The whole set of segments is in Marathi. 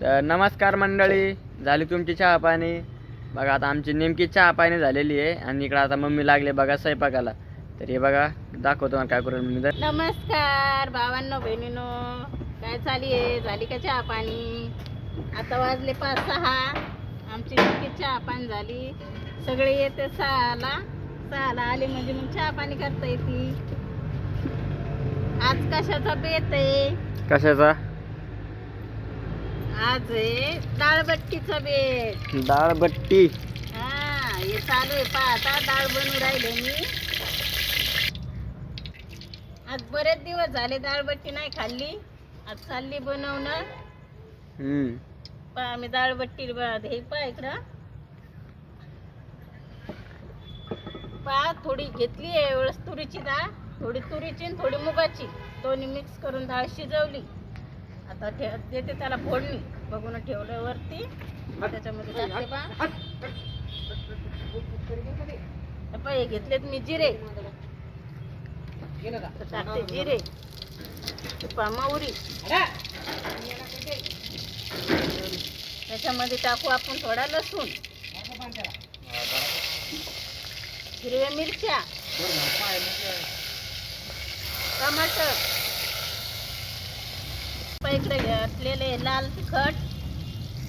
तर नमस्कार मंडळी झाली तुमची चहा पाणी बघा आता आमची नेमकी चहा पाणी झालेली आहे आणि इकडं आता मम्मी लागले बघा स्वयंपाकाला. तर हे बघा दाखवतो मला काय करून मी तर नमस्कार भावांनो बहिणीनो काय चाली आहे? झाली का चहा पाणी आता वाजले पाच सहा. आमची नक्की चहा पाणी झाली. सगळे येते सहाला. सहाला आले म्हणजे मग चहा पाणी करता येते. आज कशाचा बेत आहे? कशाचा? आज आहे डाळबट्टीचा बेत. डाळ बट्टी हा हे चालू आहे पहा आता डाळ बनवून राहिले मी. आज बरेच दिवस झाले डाळबट्टी नाही खाल्ली. आज चालली बनवणं हम्म. पहा आम्ही डाळबट्टी ब- हे पहा इकडं. पहा थोडी घेतली आहे वेळेस तुरीची डाळ थोडी तुरीची आणि थोडी मुगाची. दोन्ही मिक्स करून डाळ शिजवली. आता ठे देते त्याला फोडणी. बघून ठेवलं वरती. त्याच्यामध्ये टाकते घेतलेत मी जिरे. टाकते जिरे. पहा मोहरी त्याच्यामध्ये टाकू आपण थोडा लसूण. हिरव्या मिरच्या. टमाटर. इकडे घातलेले लाल तिखट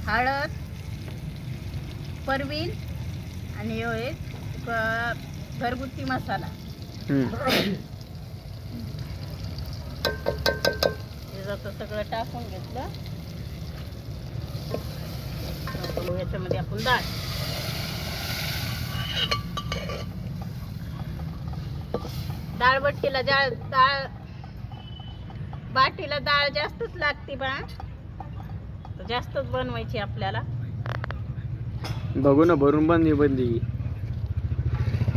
हळद परवीन आणि क- घरगुती मसाला. हे सगळं टाकून घेतलं. याच्यामध्ये आपण डाळ. डाळ बट्टीला डाळ डाळ बाटीला डाळ जास्तच लागते बा. जास्तच बनवायची आपल्याला. बघू ना भरून बंदी बंदी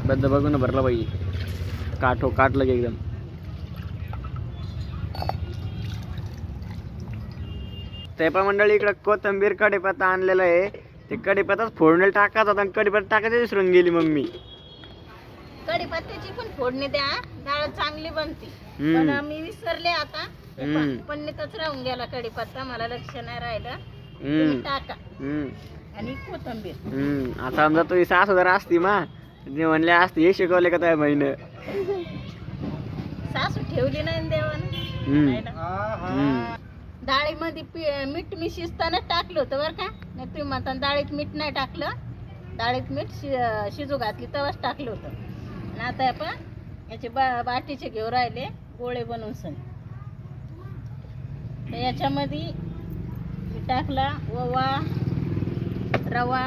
बंद बघू ना भरला पाहिजे. काठो काटलं की एकदम. ते पण मंडळी इकडं कोथंबीर कढीपत्ता आणलेला आहे. ते कढीपत्ताच फोडणीला टाकायचा होता आणि कढीपत्ता टाकायची विसरून गेली मम्मी. कढीपत्त्याची पण फोडणी द्या. डाळ चांगली बनते. पण मी विसरले आता. पहा, हम्म. पन्नीतच राहून गेला कढीपत्ता मला लक्ष नाही राहिलं हम्म. टाका हम्म. आणि कोथंबीर हम्म. आता समजा तुझी सासू जर असती मा ते म्हणले असते हे शिकवले का त्या महिने सासू ठेवली नाही ना देवानं हम्म. नाही ना. डाळीमध्ये पी- मीठ मी शिजताना टाकलं होतं बरं का नाही तुम्ही म्हणता डाळीत मीठ नाही टाकलं डाळीत मीठ शि- शिजू घातली तेव्हाच टाकलं होतं आणि आता आपण याचे बा बाटीचे घेऊ राहिले गोळे बनवून सण तर याच्यामध्ये मी टाकला ओवा रवा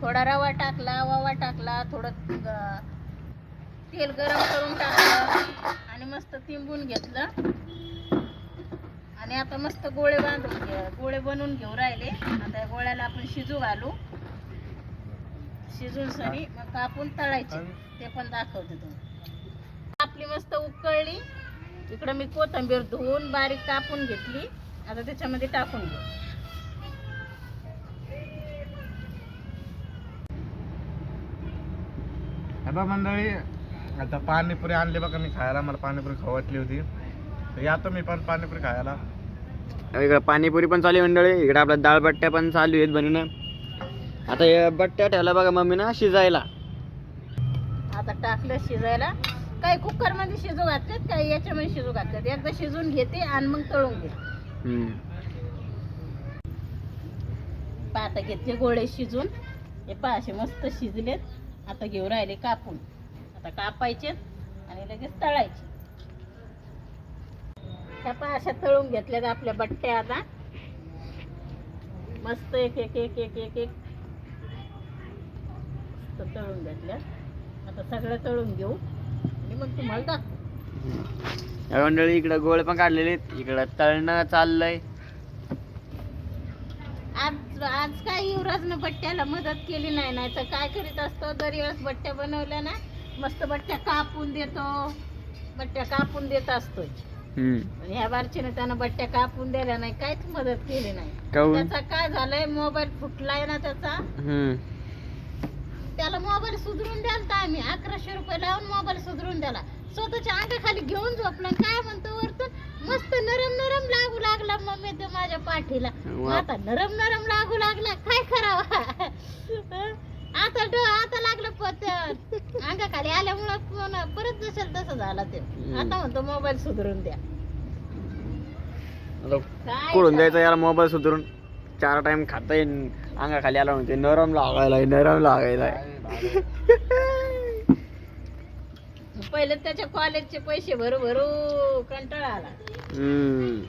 थोडा रवा टाकला ओवा टाकला थोडं तेल गरम करून टाकलं आणि मस्त तिंबून घेतलं. आणि आता मस्त गोळे बांधून घे- गोळे बनवून घेऊ राहिले. आता या गोळ्याला आपण शिजू घालू. शिजून सरी मग कापून तळायचे. ते पण दाखवते तुम्ही आपली मस्त उकळली. इकडं मी कोथिंबीर धुवून बारीक कापून घेतली. आता त्याच्यामध्ये टाकून घेऊ. बघ मंडळी आता पाणीपुरी आणली बघा मी खायला. मला पाणीपुरी खाऊ वाटली होती. तर यातो मी पण पाणीपुरी खायला. इकडं पाणीपुरी पण चालू आहे मंडळी. इकडं आपल्या डाळ बट्ट्या पण चालू आहेत बनवणं. आता हे बट्ट्या ठेवल्या बघा मम्मी ना शिजायला. आता टाकलं शिजायला. काही कुकरमध्ये शिजू घातलेत काही याच्यामध्ये शिजू घातलेत. एकदा शिजून घेते आणि मग तळून घेते. हम्म. पहा आता घेतले गोळे शिजून. हे पहा असे मस्त शिजलेत. आता घेऊ राहिले कापून. आता कापायचे आणि लगेच तळायचे. ह्या पहा अशा तळून घेतल्यात आपल्या बट्ट्या आता. मस्त एक एक एक एक एक एक. मस्त तळून घेतल्यात. आता सगळं तळून घेऊ. या मंडळी इकडं गोळे पण काढलेले आहेत. इकडं तळणं चाललंय. आज आज काय युवराजनं बट्ट्याला मदत केली नाही. नाही तर काय करीत असतो? दरवेळेस बट्ट्या बनवल्या ना मस्त बट्ट्या कापून देतो. बट्ट्या कापून देत असतोय. ह्या बारचीने त्यानं बट्ट्या कापून दिल्या नाही. काहीच मदत केली नाही. काहून त्याचा काय झालंय? मोबाईल फुटलाय ना त्याचा. हम्म. त्याला मोबाईल सुधरून द्याल तर आम्ही अकराशे रुपये लावून मोबाईल सुधरून द्याला. स्वतःच्या अंगाखाली घेऊन झोपला काय म्हणतो वरतून? मस्त नरम नरम लागू लागला मम्मी तो माझ्या पाठीला. आता नरम नरम लागू लागला. काय करावा? आता ड- आता लागलं पत्तर अंगाखाली आल्यामुळं पुन्हा परत जसं तसं झाला ते. आता म्हणतो मोबाईल सुधरून द्या. काय कुठून द्यायचं याला मोबाईल सुधरून. चार टाइम खाता येईन अंगाखाली आला म्हणते नरम लागायला नरम लागायला पहिले त्याच्या कॉलेजचे पैसे भरू भरू कंटाळा आला. हम्म.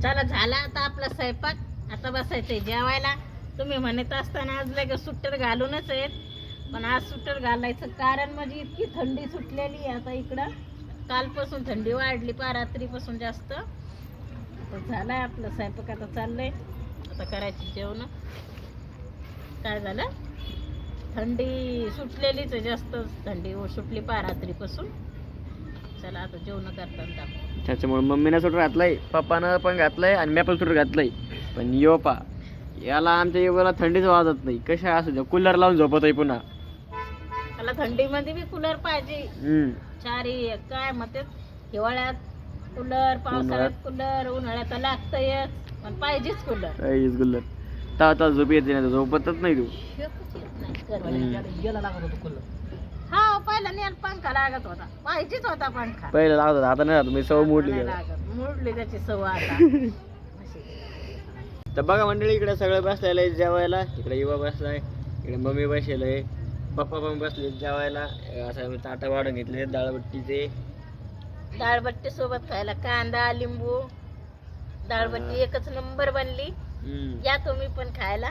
चला झाला आता आपला स्वयंपाक. आता बसायचंय जेवायला. तुम्ही म्हणत असताना आज लगेच सुट्टर घालूनच आहेत. पण आज सुट्टर घालायचं कारण म्हणजे इतकी थंडी सुटलेली आहे आता इकडं. कालपासून थंडी वाढली पारात्रीपासून जास्त. आता झालाय आपलं स्वयंपाक आता चाललंय. आता करायची जेवण. काय झालं? थंडी सुटलेलीच आहे जास्त. थंडी सुटली पारात्रीपासून चला आता जेवण करताना दाखव. त्याच्यामुळे मम्मीनं सुटर घातलंय पप्पानं पण घातलंय आणि मी पण सुटर घातलंय. पण यो पा याला आमच्या युवाला थंडीच वाजत नाही. कशा असू द्या कूलर लावून झोपत आहे पुन्हा. मला थंडीमध्ये बी कूलर पाहिजे. हम्म. चारी काय म्हणते हिवाळ्यात कूलर पावसाळ्यात कूलर उन्हाळ्यात तर लागतंयच पण पाहिजेच कूलर. काहीच कूलर. ता ता झोप येते नाही झोपतच नाही तू. हा पहिला नेल पंखा लागत होता. पाहिजेच होता पंखा. पहिलं लागत होता, आता नाही मी सवय मोडली नाही. लागत. मोडली त्याची सवय आता. अशी. तर बघा मंडळी इकडे सगळं बसलेलं आहे जेवायला. इकडे युवा बसलाय इकडे मम्मी बसलेलं आहे. पप्पा पण बसले जेवायला. असं ताटं वाढून घेतले डाळबट्टीचे. डाळबट्टी सोबत खायला कांदा लिंबू डाळबट्टी एकच नंबर बनली. हम्म. या तुम्ही पण खायला.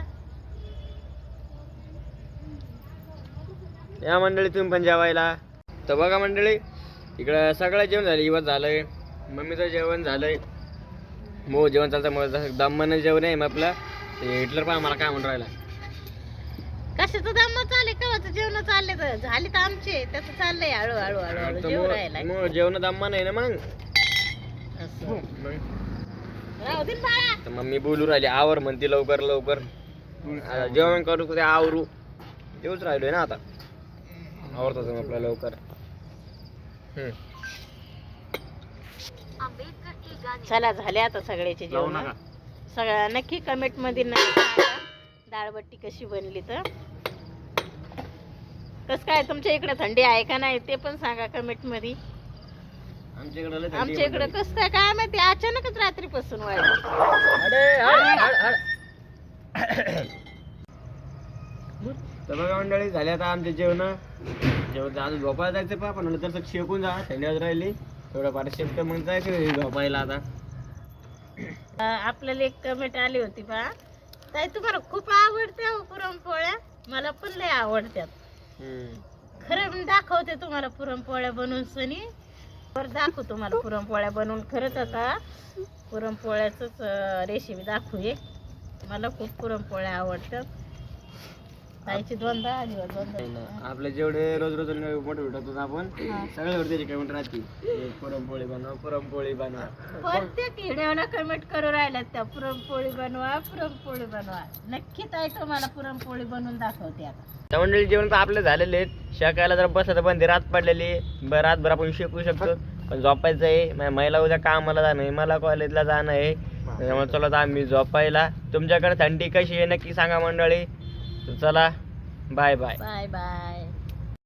या मंडळी तुम्ही पण जेवायला. तर बघा मंडळी इकडं सगळं जेवण झालं इवत झालंय. मम्मीचं जेवण झालंय. मो जेवण चालतं मग दमानं जेवण आहे मग आपलं ते हिटलर पण मला काय म्हणून राहिला. कशाचं दम चालले कवाचं जेवण चालले तर झाले तर आमचे. त्याचं चाललंय हळू हळू हळू हळू जेवण राहिलाय मग जेवण दम्मा नाही ना मग? असं. मग राहू दे ना बाळा. तर मम्मी बोलू राहिली आवर म्हणते लवकर लवकर. आता जेवण करू ते आवरू? तेच राहिलोय ना आता. आवरतो मग आपला लवकर. हम्म. चला झाले आता सगळ्याचे जेवण. नका. सगळ्या नक्की कमेंटमध्ये नक्की डाळबट्टी कशी बनली तर? कस काय तुमच्या इकडे थंडी आहे का नाही ते पण सांगा कमेंटमध्ये आमच्याकडे लय थंडी आमच्या इकडे. कस काय काय माहिती अचानकच रात्रीपासून वाढलं अरे हड, हड, हड. तर बघा मंडळी झाले आता आमचे जेवण. जेवण आता झोपायला जायचं पा पण नंतर शेकून जा थंडी वाजत राहिली थोडं फार शेकत मग जायचं झोपायला आता. आपल्याला एक कमेंट आली होती पा ताई तुम्हाला खूप आवडत्या हो पुरणपोळ्या. मला पण लय आवडत्यात. हम्म. खरं मी दाखवते तुम्हाला पुरणपोळ्या बनवून सनी. वर दाखवू तुम्हाला पुरणपोळ्या बनवून खरंच आता. पुरणपोळ्याच रेसिपी दाखवू एक. मला खूप पुरणपोळ्या आवडतात. दोनदा. दोनदा आपले जेवढे रोज रोज मोठे भेटतो आपण. सगळ्यावर त्याची कमेंट राहते. पुरणपोळी बनवा पुरणपोळी बनवा. प्रत्येक व्हिडिओला कमेंट करू राहिल्यात त्या पुरणपोळी बनवा पुरणपोळी बनवा. नक्की ताई तुम्हाला पुरणपोळी बनवून दाखवते आता. मंडळी जेवण तर आपले झालेले आहेत. शेकायला जर बसलं तर पण ते रात पडलेली आहे. बरं रातभर आपण शेकू शकतो. पण झोपायचं आहे. माझ्या महिला उद्या कामाला जाणं आहे मला कॉलेजला जाणं आहे. त्याच्यामुळे चला आता आम्ही झोपायला. तुमच्याकडे थंडी कशी आहे नक्की सांगा मंडळी. तर चला बाय बाय. Bye bye.